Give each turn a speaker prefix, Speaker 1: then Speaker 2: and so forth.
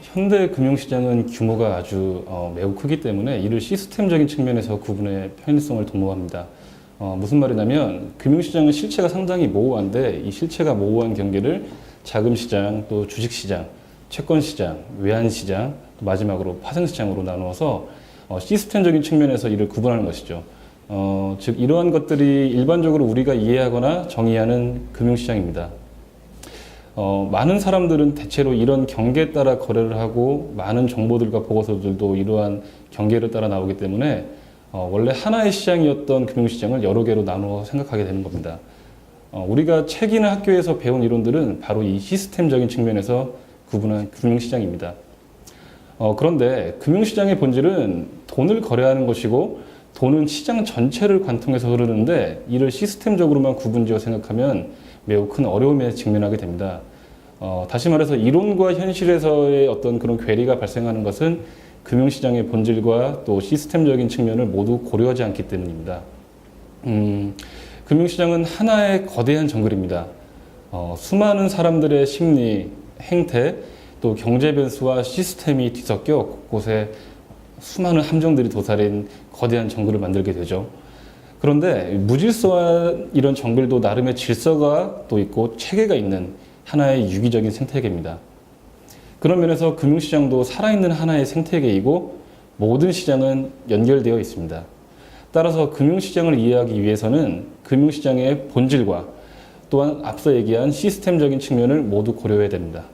Speaker 1: 현대 금융시장은 규모가 아주 어, 매우 크기 때문에 이를 시스템적인 측면에서 구분의 편의성을 도모합니다. 어, 무슨 말이냐면 금융시장은 실체가 상당히 모호한데 이 실체가 모호한 경계를 자금시장, 또 주식시장, 채권시장, 외환시장, 또 마지막으로 파생시장으로 나누어서 어, 시스템적인 측면에서 이를 구분하는 것이죠. 어, 즉 이러한 것들이 일반적으로 우리가 이해하거나 정의하는 금융시장입니다. 어, 많은 사람들은 대체로 이런 경계에 따라 거래를 하고 많은 정보들과 보고서들도 이러한 경계를 따라 나오기 때문에 어, 원래 하나의 시장이었던 금융시장을 여러 개로 나누어 생각하게 되는 겁니다. 어, 우리가 책이나 학교에서 배운 이론들은 바로 이 시스템적인 측면에서 구분한 금융시장입니다. 어, 그런데 금융시장의 본질은 돈을 거래하는 것이고 돈은 시장 전체를 관통해서 흐르는데 이를 시스템적으로만 구분지어 생각하면 매우 큰 어려움에 직면하게 됩니다. 어, 다시 말해서 이론과 현실에서의 어떤 그런 괴리가 발생하는 것은 금융시장의 본질과 또 시스템적인 측면을 모두 고려하지 않기 때문입니다. 음, 금융시장은 하나의 거대한 정글입니다. 어, 수많은 사람들의 심리, 행태, 또 경제 변수와 시스템이 뒤섞여 곳곳에 수많은 함정들이 도사린 거대한 정글을 만들게 되죠. 그런데 무질서한 이런 정글도 나름의 질서가 또 있고 체계가 있는 하나의 유기적인 생태계입니다. 그런 면에서 금융시장도 살아있는 하나의 생태계이고 모든 시장은 연결되어 있습니다. 따라서 금융시장을 이해하기 위해서는 금융시장의 본질과 또한 앞서 얘기한 시스템적인 측면을 모두 고려해야 됩니다.